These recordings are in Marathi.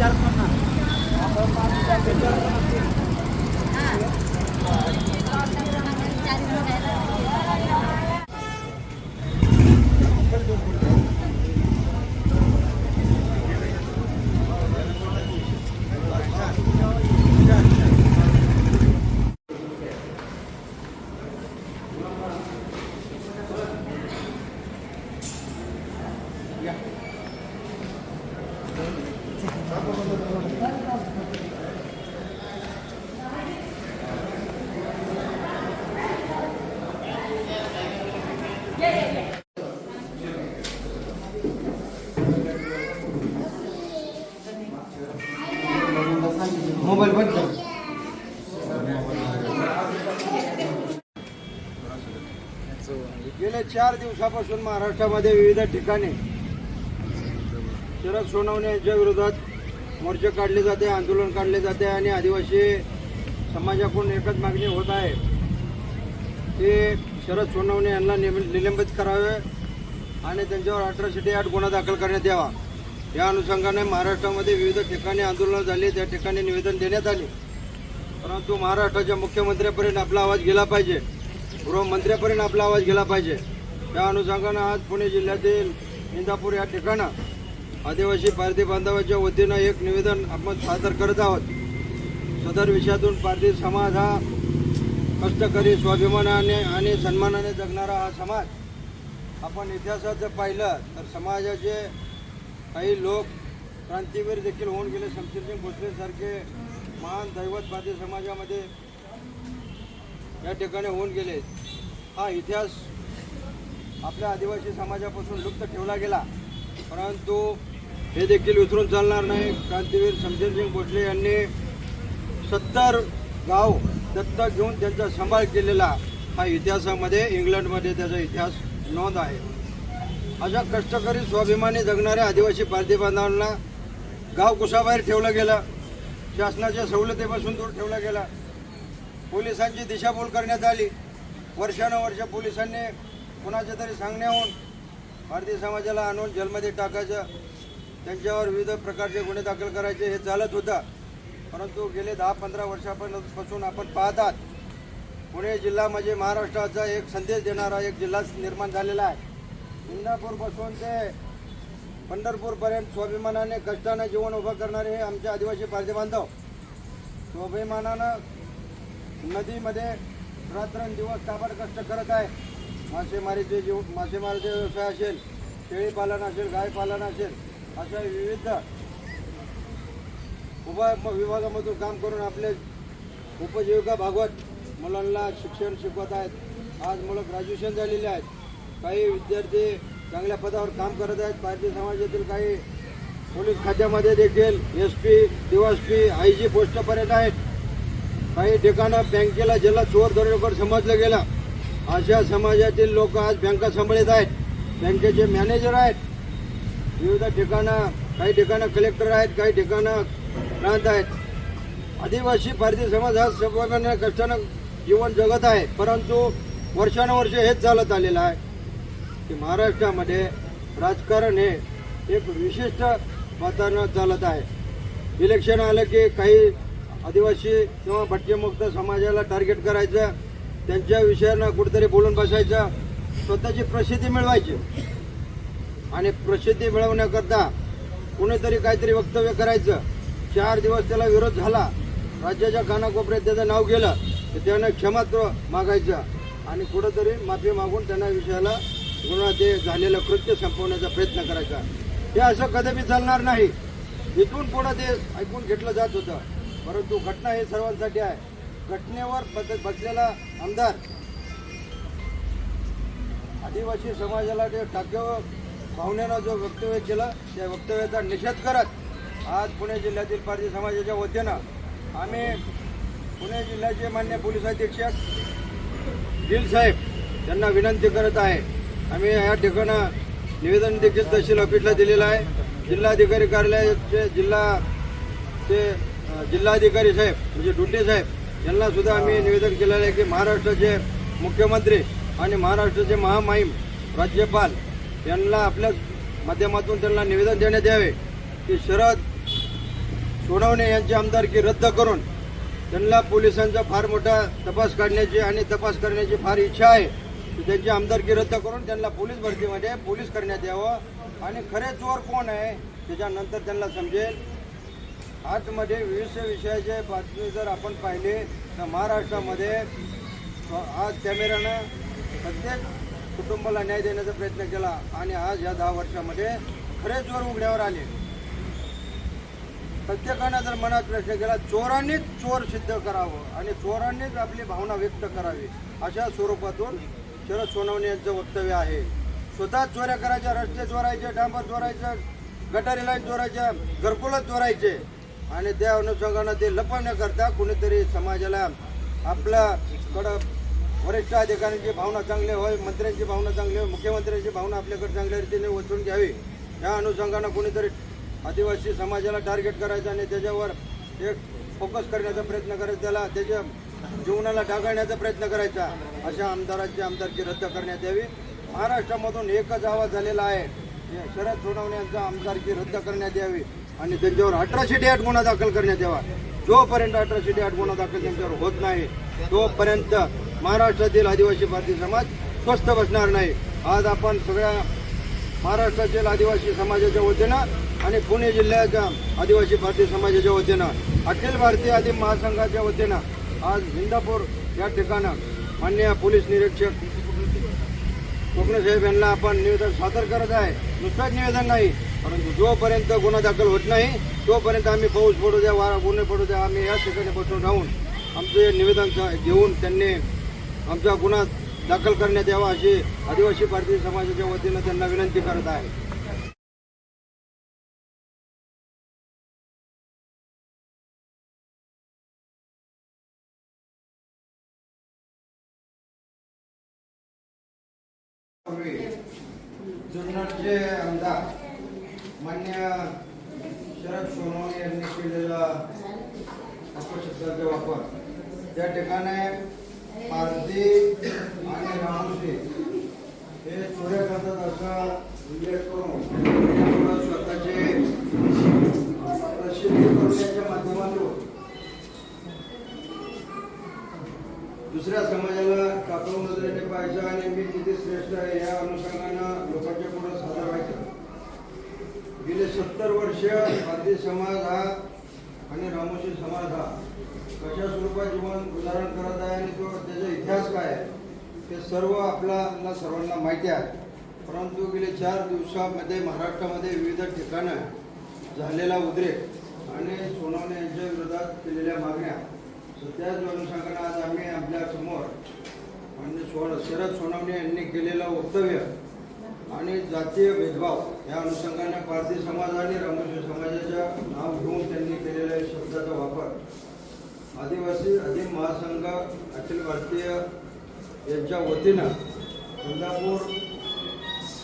జరుపుకున్నాను चार दिवसापासून महाराष्ट्रामध्ये विविध ठिकाणी शरद सोनवणे यांच्या विरोधात मोर्चे काढले जाते आंदोलन काढले जाते आणि आदिवासी समाजाकडून एकच मागणी होत आहे. की शरद सोनवणे यांना निम- निलंबित करावे आणि त्यांच्यावर अठराशे आठ गुन्हा दाखल करण्यात यावा. या अनुषंगाने महाराष्ट्रामध्ये विविध ठिकाणी आंदोलनं झाली त्या ठिकाणी निवेदन देण्यात आले. परंतु महाराष्ट्राच्या मुख्यमंत्र्यापर्यंत आपला आवाज गेला पाहिजे. गृहमंत्र्यापर्यंत आपला आवाज गेला पाहिजे. त्या अनुषंगानं आज पुणे जिल्ह्यातील इंदापूर या ठिकाणं आदिवासी पारधी बांधवाच्या वतीनं एक निवेदन आपण सादर करत आहोत. सदर विषयातून पारधी समाज हा कष्टकरी स्वाभिमानाने आणि सन्मानाने जगणारा हा समाज. आपण इतिहासात जर पाहिलं तर समाजाचे काही लोक क्रांतीवीर देखील होऊन गेले. शमशेरसिंग भोसलेसारखे महान दैवत दैवतवादी समाजामध्ये या ठिकाणी होऊन गेले. हा इतिहास आपल्या आदिवासी समाजापासून लुप्त ठेवला गेला. परंतु हे देखील विसरून चालणार नाही. क्रांतीवीर शमशेरसिंग भोसले यांनी सत्तर गाव दत्तक घेऊन त्यांचा सांभाळ केलेला हा इतिहासामध्ये इंग्लंडमध्ये त्याचा इतिहास नोंद आहे. अशा कष्टकरी स्वाभिमानी जगणाऱ्या आदिवासी पारधी बांधवांना गाव कुसाबाहेर ठेवलं गेलं. शासनाच्या सवलतीपासून दूर ठेवला गेला. पोलिसांची दिशाभूल करण्यात आली. वर्षानुवर्ष पोलिसांनी कुणाच्या तरी सांगण्याहून भारतीय समाजाला आणून जेलमध्ये टाकायचं त्यांच्यावर विविध प्रकारचे गुन्हे दाखल करायचे हे चालत होतं. परंतु गेले दहा पंधरा वर्षापासून आपण पाहतात पुणे जिल्हा म्हणजे महाराष्ट्राचा एक संदेश देणारा एक जिल्हा निर्माण झालेला आहे. इंदापूरपासून ते पंढरपूरपर्यंत स्वाभिमानाने कष्टाने जीवन उभं करणारे हे आमचे आदिवासी पारधी बांधव. स्वाभिमानानं नदीमध्ये रात्रंदिवस काबड कष्ट करत आहे. मासेमारीचे जीव मासेमारीचे व्यवसाय असेल शेळीपालन असेल गायपालन असेल अशा विविध उप विभागामधून काम करून आपले उपजीविका भागवत मुलांना शिक्षण शिकवत आहेत. आज मुलं ग्रॅज्युएशन झालेले आहेत. काही विद्यार्थी चांगल्या पदावर काम करत आहेत. भारतीय समाजातील काही पोलीस खात्यामध्ये देखील एस पी डिवास पी आय जी पोस्टपर्यंत आहेत. काही ठिकाणं बँकेला ज्याला चोर दरोडेखोर समजलं गेलं. अशा समाजातील लोक आज बँका सांभाळत आहेत. बँकेचे मॅनेजर आहेत. विविध ठिकाणं काही ठिकाणं कलेक्टर आहेत काही ठिकाणं प्रांत आहेत. आदिवासी भारतीय समाज हा सर्वांना कष्टानं जीवन जगत आहे. परंतु वर्षानुवर्ष हेच चालत आलेलं आहे की महाराष्ट्रामध्ये राजकारण हे एक विशिष्ट वातावरण चालत आहे. इलेक्शन आलं की काही आदिवासी किंवा भटकेमुक्त समाजाला टार्गेट करायचं त्यांच्या विषयानं कुठेतरी बोलून बसायचं. स्वतःची प्रसिद्धी मिळवायची. आणि प्रसिद्धी मिळवण्याकरता कुणीतरी काहीतरी वक्तव्य करायचं. चार दिवस त्याला विरोध झाला. राज्याच्या कानाकोपऱ्यात त्याचं नाव गेलं. तर त्यानं क्षमात्व मागायचं. आणि कुठंतरी माफी मागून त्यांना विषयाला गुन्हा ते झालेलं कृत्य संपवण्याचा प्रयत्न करायचा. हे असं कदापि चालणार नाही. इथून पुढं ते ऐकून घेतलं जात होतं. परंतु घटना हे सर्वांसाठी आहे. घटनेवर बद बसलेला आमदार. आदिवासी समाजाला जे टाक्यावर भावनेनं जो वक्तव्य केलं त्या वक्तव्याचा निषेध करत आज पुणे जिल्ह्यातील पारधी समाजाच्या वतीनं आम्ही पुणे जिल्ह्याचे मान्य पोलीस अधीक्षक दिल साहेब यांना विनंती करत आहे. आम्ही या ठिकाणं निवेदन देखील तहसील ऑफिसला दिलेलं आहे. जिल्हाधिकारी कार्यालयाचे जिल्हा ते जिल्हाधिकारी साहेब म्हणजे डुंडे साहेब यांना सुद्धा आम्ही निवेदन केलेलं आहे की महाराष्ट्राचे मुख्यमंत्री आणि महाराष्ट्राचे महामाहीम राज्यपाल यांना आपल्या माध्यमातून त्यांना निवेदन देण्यात यावे की शरद सोनवणे यांची आमदारकी रद्द करून त्यांना पोलिसांचा फार मोठा तपास काढण्याची आणि तपास करण्याची फार इच्छा आहे की त्यांची आमदारकी रद्द करून त्यांना पोलीस भरतीमध्ये पोलीस करण्यात यावं. आणि खरे चोर कोण आहे त्याच्यानंतर त्यांना समजेल. आतमध्ये विविध विषयाचे बातमी जर आपण पाहिले तर महाराष्ट्रामध्ये आज कॅमेऱ्यानं प्रत्येक कुटुंबाला न्याय देण्याचा प्रयत्न केला आणि आज या दहा वर्षामध्ये खरे चोर उघड्यावर आले. प्रत्येकानं जर मनात प्रश्न केला चोरांनीच चोर सिद्ध करावं आणि चोरांनीच आपली भावना व्यक्त करावी अशा स्वरूपातून शरद सोनवणे यांचं वक्तव्य आहे. स्वतः चोऱ्या करायच्या रस्ते चोरायचे डांबर चोरायचं गटारी लाईन चोरायच्या घरकुलच चोरायचे आणि त्या अनुषंगानं ते लपवण्याकरता कुणीतरी समाजाला आपल्याकडं वरिष्ठ अधिकाऱ्यांची भावना चांगली होय मंत्र्यांची भावना चांगली होय मुख्यमंत्र्यांची भावना आपल्याकडे चांगल्या रीतीने वचून घ्यावी. या अनुषंगानं कुणीतरी आदिवासी समाजाला टार्गेट करायचं आणि त्याच्यावर एक फोकस करण्याचा प्रयत्न करायचा त्याला त्याच्या जीवनाला डागाळण्याचा प्रयत्न करायचा अशा आमदारांची आमदारकी रद्द करण्यात यावी. महाराष्ट्रामधून एकच आवाज झालेला आहे शरद सोनवणे यांचा आमदारकी रद्द करण्यात यावी आणि त्यांच्यावर अठराशे आठ गुन्हा दाखल करण्यात यावा. जोपर्यंत अठराशे आठ गुन्हा दाखल त्यांच्यावर होत नाही तोपर्यंत महाराष्ट्रातील आदिवासी भारतीय समाज स्वस्थ बसणार नाही. आज आपण सगळ्या महाराष्ट्रातील आदिवासी समाजाच्या वतीनं आणि पुणे जिल्ह्याच्या आदिवासी भारतीय समाजाच्या वतीनं अखिल भारतीय आदिम महासंघाच्या वतीनं आज इंदापूर या ठिकाणं माननीय पोलीस निरीक्षक साहेब यांना आपण निवेदन सादर करत आहे. नुसतंच निवेदन नाही परंतु जोपर्यंत गुन्हा दाखल होत नाही तोपर्यंत आम्ही पाऊस पडू द्या वारा गुन्हे पडू द्या आम्ही या ठिकाणी बसून राहून आमचे निवेदन घेऊन त्यांनी आमचा गुन्हा दाखल करण्यात यावा अशी आदिवासी भारतीय समाजाच्या वतीनं त्यांना विनंती करत आहे. जुन्नरचे आमदार. मान्य शरद सोनवणे यांनी केलेला अपशब्दाचा वापर. त्या ठिकाणी पारधी आणि रामोशी हे चोऱ्या करतात असा उल्लेख करून स्वतःचे प्रसिद्धी माध्यमातून दुसऱ्या समाजाला टाकून नजरेने पाहायचं आणि मी किती श्रेष्ठ आहे या अनुषंगानं लोकांच्या पुढे साजरा व्हायचं. गेले सत्तर वर्ष भारतीय समाज हा आणि रामोशी समाज हा कशा स्वरूपात जीवन उदाहरण करत आहे आणि तो त्याचा इतिहास काय आहे ते सर्व आपल्याला सर्वांना माहिती आहे. परंतु गेले चार दिवसामध्ये महाराष्ट्रामध्ये विविध ठिकाणं झालेला उद्रेक आणि सोनवणे यांच्या विरोधात केलेल्या मागण्या. सध्याच जो अनुषंगानं आज आम्ही आपल्यासमोर समोर म्हणजे सोन शरद सोनवणे यांनी केलेलं वक्तव्य आणि जातीय भेदभाव या अनुषंगाने पारधी समाज आणि रामोशी समाजाच्या नाव घेऊन त्यांनी केलेल्या शब्दाचा वापर. आदिवासी अधिम महासंघ अखिल भारतीय यांच्या वतीनं कोल्हापूर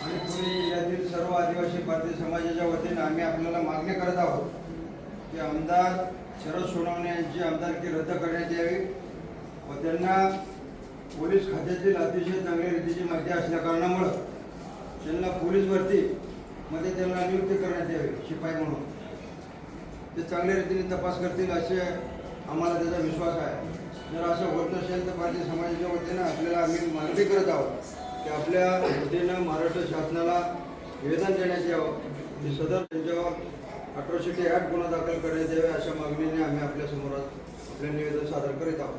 आणि पुणे जिल्ह्यातील सर्व आदिवासी भारतीय समाजाच्या वतीनं आम्ही आपल्याला मागणी करत आहोत की आमदार शरद सोनवणे यांची आमदारकी रद्द करण्यात यावी व त्यांना पोलीस खात्यातील अतिशय चांगल्या रीतीची माहिती असल्या कारणामुळं त्यांना पोलीस भरतीमध्ये त्यांना नियुक्ती करण्यात यावी शिपाई म्हणून. ते चांगल्या रीतीने तपास करतील असे आम्हाला त्याचा विश्वास आहे. जर असं होत नसेल तर भारतीय समाजाच्या वतीनं आपल्याला आम्ही मागणी करत आहोत. की आपल्या वतीनं महाराष्ट्र शासनाला निवेदन देण्यात यावं. की सदर त्यांच्यावर अठराशे आठ गुन्हा दाखल करण्यात यावे अशा मागणीने आम्ही आपल्यासमोर आपले निवेदन सादर करीत आहोत.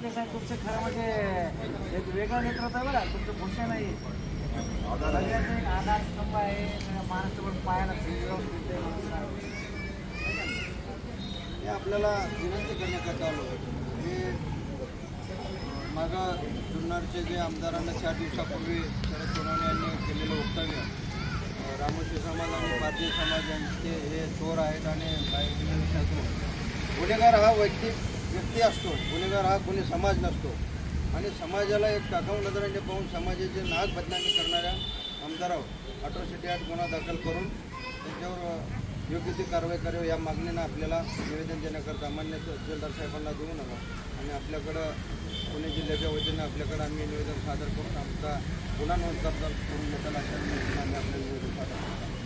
तुमचं खरं म्हणजे एक वेगळं नेतृत्व आहे बघा तुमचं भूषण नाही सगळ्यात एक आधारस्तंभ आहे सगळ्या महाराष्ट्रभर पायाला हे आपल्याला विनंती करण्यासाठी आलो हे मागं जुन्नरचे जे आमदारांना चार दिवसापूर्वी शरद सोनवणे यांनी केलेलं वक्तव्य रामोशी समाज आणि भारतीय समाज यांचे हे चोर आहेत आणि बाहेर गुन्हेगार हा वैयक्तिक व्यक्ती असतो गुन्हेगार हा गुन्हे समाज नसतो. आणि समाजाला एक टाकाऊ नजरेने पाहून समाजाचे नाक बदनामी करणाऱ्या आमदारावर अट्रॉसिटी ॲक्ट गुन्हा दाखल करून त्यांच्यावर योग्य ती कारवाई करावी या मागणीनं आपल्याला निवेदन देण्याकरता मान्य तहसीलदार साहेबांना देऊ नका. आणि आपल्याकडं पुणे जिल्ह्याच्या वतीनं आपल्याकडं आम्ही निवेदन सादर करून आमचा गुन्हा नोंद करता करून मोठ्या आम्ही आपलं निवेदन सादर करतो.